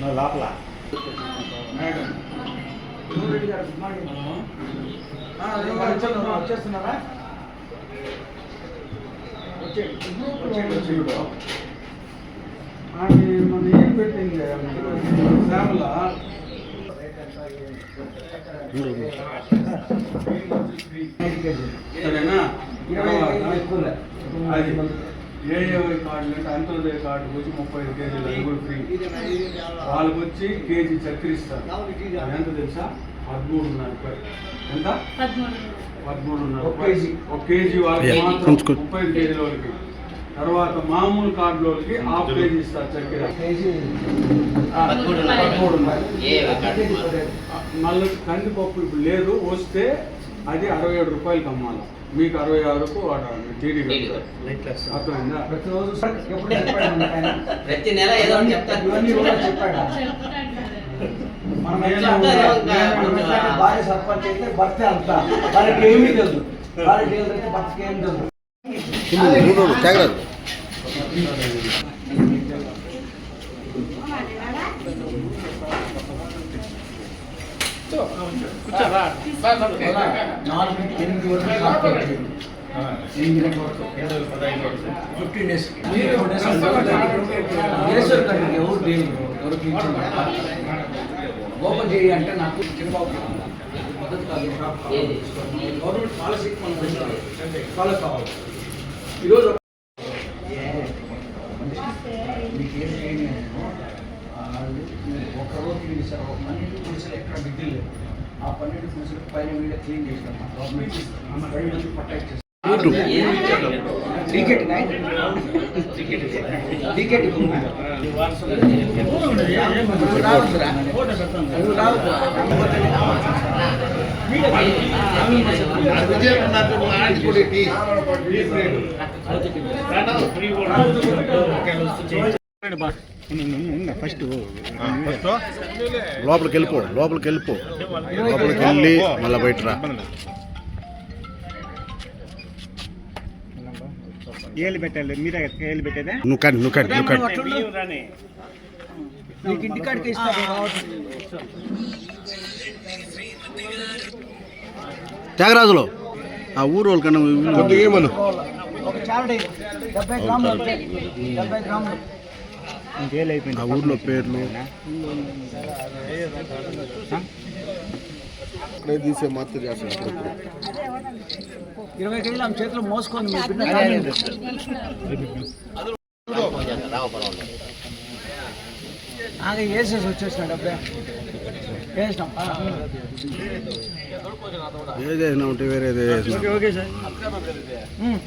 నా లోపల. మేడం. రెడ్డి గారు గుడ్ మార్నింగ్. వచ్చేస్తున్నారా? వచ్చేయండి. వచ్చేయండి వచ్చేయండి. ఆమె మన ఏం పెట్టింది? శ్యామల. సరేనా? అది ఏఏవై కార్డు అంటే అంత్యోదయ కార్డు వచ్చి ముప్పై ఐదు కేజీలు అది కూడా ఫ్రీ. వాళ్ళకి వచ్చి కేజీ చక్కెర ఇస్తారు. అది ఎంత తెలుసా? పదమూడున్నర రూపాయలు. ఎంత? పదమూడున్నర ఒక రూపాయలు. కేజీ. ఒక కేజీ వాళ్ళకి మాత్రం. ముప్పై ఐదు కేజీల వాళ్ళకి తర్వాత మామూలు కార్డులోకి హాఫ్ కేజీ ఇస్తారు చక్కెర. మళ్ళీ కందిపప్పు ఇప్పుడు లేదు వస్తే అది అరవై ఏడు రూపాయలకి అమ్మాలి మీకు అరవై ఆరుకు టీడీ అర్థమైందా? ప్రతిరోజు? ప్రతి నెల ఏదో భార్య సర్పంచ్ అయితే భర్త అంత. వాళ్ళకి ఏమీ తెలుసు అయితే భర్తకి ఏం తెలుసు నాలుగు నుంచి ఎనిమిది వరకు షాప్ పెట్టింది. ఎనిమిది గంటల వరకు. Fifteen days. చేశారు కదా ఎవరు దేని ఎవరికి ఇచ్చింది ఓపెన్ చేయి అంటే నాకు చిన్నబాబు కాదు. గవర్నమెంట్ పాలసీ మనం పెట్టాలి ఫాలో కావాలి. ఈరోజు ఒక రోజు తీసారు ఒక పన్నెండు పురుషులు ఎక్కడ మిగిలి లేదు ఆ పన్నెండు పురుషులు పైన వీడియో క్లీన్ చేసినాం మా గవర్నమెంట్ పది మంది పట్టా ఇచ్చేస్తాం క్రికెట్ క్రికెట్ ఫస్ట్ లోపలికి వెళ్ళిపో లోపలికి వెళ్ళిపో. లోపలికి వెళ్ళి మళ్ళీ బయట రా. ఏళ్ళు పెట్టాలి మీరే ఏళ్ళు పెట్టేదే? నువ్వు కానీ నువ్వు కానీ నువ్వు కానీ నీకు ఇంటికాడికి త్యాగరాజులో ఆ ఊరు వాళ్ళకన్నా కొద్దిగా ఏమను ఒక చారడి డెబ్బై గ్రాములు డెబ్బై గ్రాములు. ఆ ఊర్లో పేర్లు తీసే మాత్రం చేస్తాను ఇరవై కేజీలు ఆమె చేతిలో మోసుకొని మీ బిడ్డ తాగింది. ఆగ వేసేసి వచ్చేసినాడు డబ్బే వేసినాం ఏదైనా ఉంటే వేరేది వేసినా ఓకే సార్ ఉమ్.